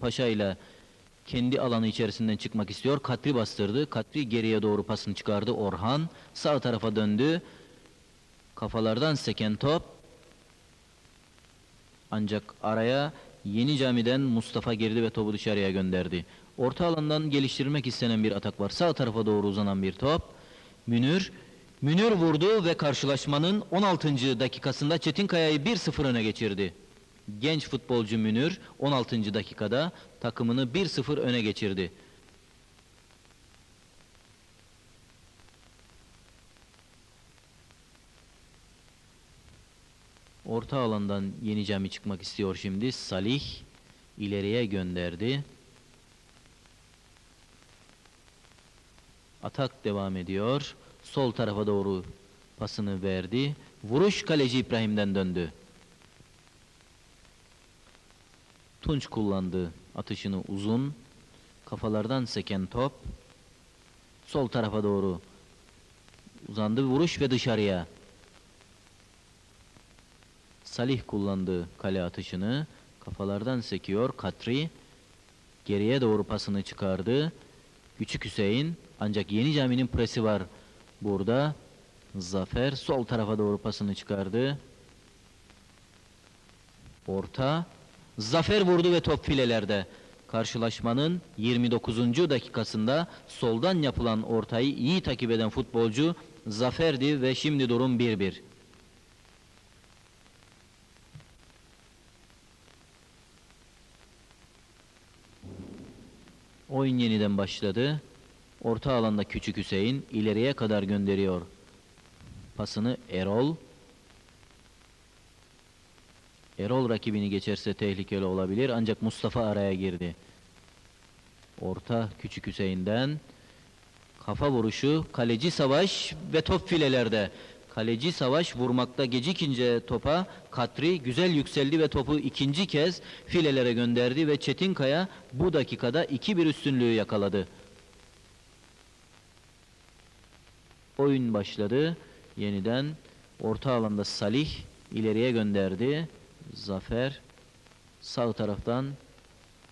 Paşa ile kendi alanı içerisinden çıkmak istiyor. Katri bastırdı. Katri geriye doğru pasını çıkardı. Orhan sağ tarafa döndü. Kafalardan seken top. Ancak araya Yeni Cami'den Mustafa girdi ve topu dışarıya gönderdi. Orta alandan geliştirmek istenen bir atak var. Sağ tarafa doğru uzanan bir top. Münir Münir vurdu ve karşılaşmanın 16. dakikasında Çetinkaya'yı 1-0 öne geçirdi. Genç futbolcu Münir 16. dakikada takımını 1-0 öne geçirdi. Orta alandan Yeni Cami çıkmak istiyor şimdi. Salih ileriye gönderdi. Atak devam ediyor. Sol tarafa doğru pasını verdi. Vuruş kaleci İbrahim'den döndü. Tunç kullandı atışını uzun. Kafalardan seken top. Sol tarafa doğru uzandı. Vuruş ve dışarıya. Salih kullandı kale atışını. Kafalardan sekiyor. Katri geriye doğru pasını çıkardı. Küçük Hüseyin ancak Yeni Cami'nin presi var burada. Zafer sol tarafa doğru pasını çıkardı. Orta. Zafer vurdu ve top filelerde. Karşılaşmanın 29. dakikasında soldan yapılan ortayı iyi takip eden futbolcu Zafer'di ve şimdi durum 1-1. Oyun yeniden başladı. Orta alanda Küçük Hüseyin ileriye kadar gönderiyor. Pasını Erol. Erol rakibini geçerse tehlikeli olabilir ancak Mustafa araya girdi. Orta Küçük Hüseyin'den kafa vuruşu kaleci savaş ve top filelerde. Kaleci savaş vurmakta gecikince topa Katri güzel yükseldi ve topu ikinci kez filelere gönderdi ve Çetinkaya bu dakikada 2-1 üstünlüğü yakaladı. Oyun başladı. Yeniden orta alanda Salih ileriye gönderdi. Zafer sağ taraftan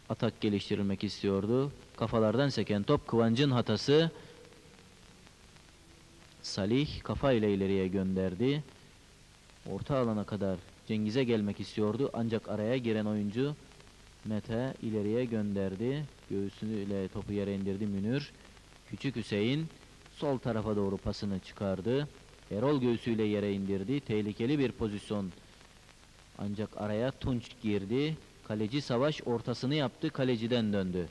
atak geliştirilmek istiyordu. Kafalardan seken top Kıvancın hatası. Salih kafa ile ileriye gönderdi. Orta alana kadar Cengiz'e gelmek istiyordu ancak araya giren oyuncu Mete ileriye gönderdi. Göğsüyle topu yere indirdi Münir. Küçük Hüseyin sol tarafa doğru pasını çıkardı. Erol göğsüyle yere indirdi. Tehlikeli bir pozisyon. Ancak araya Tunç girdi. Kaleci Savaş ortasını yaptı. Kaleciden döndü.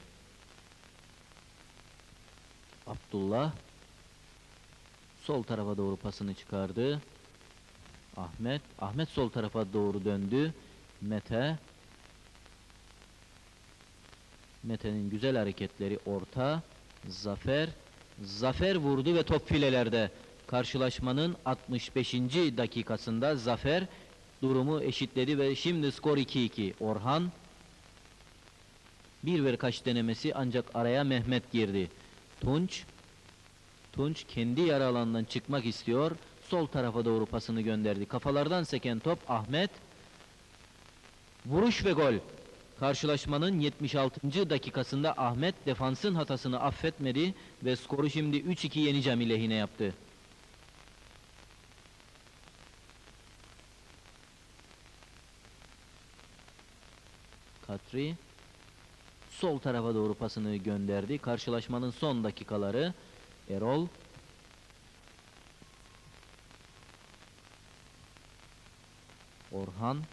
Abdullah sol tarafa doğru pasını çıkardı. Ahmet, Ahmet sol tarafa doğru döndü. Mete Mete'nin güzel hareketleri orta. Zafer Zafer vurdu ve top filelerde. Karşılaşmanın 65. dakikasında Zafer durumu eşitledi ve şimdi skor 2-2. Orhan bir ver kaç denemesi ancak araya Mehmet girdi. Tunç Tunç kendi yarı alanından çıkmak istiyor. Sol tarafa doğru pasını gönderdi. Kafalardan seken top Ahmet. Vuruş ve gol. Karşılaşmanın 76. dakikasında Ahmet defansın hatasını affetmedi ve skoru şimdi 3-2 Yeni Cami lehine yaptı. Katri sol tarafa doğru pasını gönderdi. Karşılaşmanın son dakikaları Erol Orhan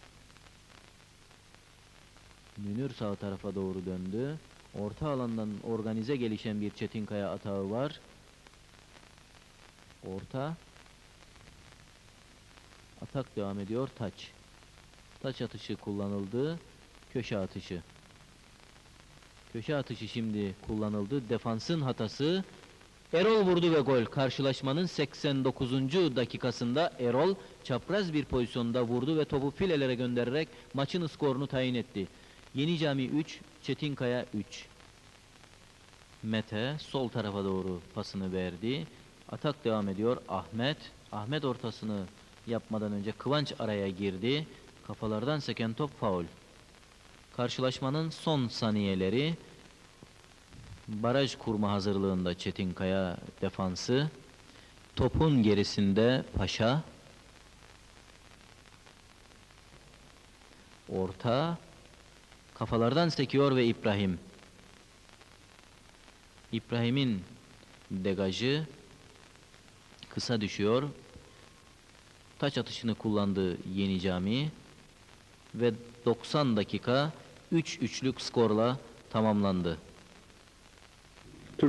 Münir sağ tarafa doğru döndü. Orta alandan organize gelişen bir Çetinkaya atağı var. Orta. Atak devam ediyor. Taç. Taç atışı kullanıldı. Köşe atışı. Köşe atışı şimdi kullanıldı. Defansın hatası. Erol vurdu ve gol. Karşılaşmanın 89. dakikasında Erol çapraz bir pozisyonda vurdu ve topu filelere göndererek maçın skorunu tayin etti. Yeni Cami 3, Çetinkaya 3. Mete sol tarafa doğru pasını verdi. Atak devam ediyor. Ahmet. Ahmet ortasını yapmadan önce Kıvanç araya girdi. Kafalardan seken top faul. Karşılaşmanın son saniyeleri baraj kurma hazırlığında Çetinkaya defansı. Topun gerisinde Paşa. Orta kafalardan sekiyor ve İbrahim. İbrahim'in degajı kısa düşüyor. Taç atışını kullandı Yeni Cami ve 90 dakika 3 üçlük skorla tamamlandı.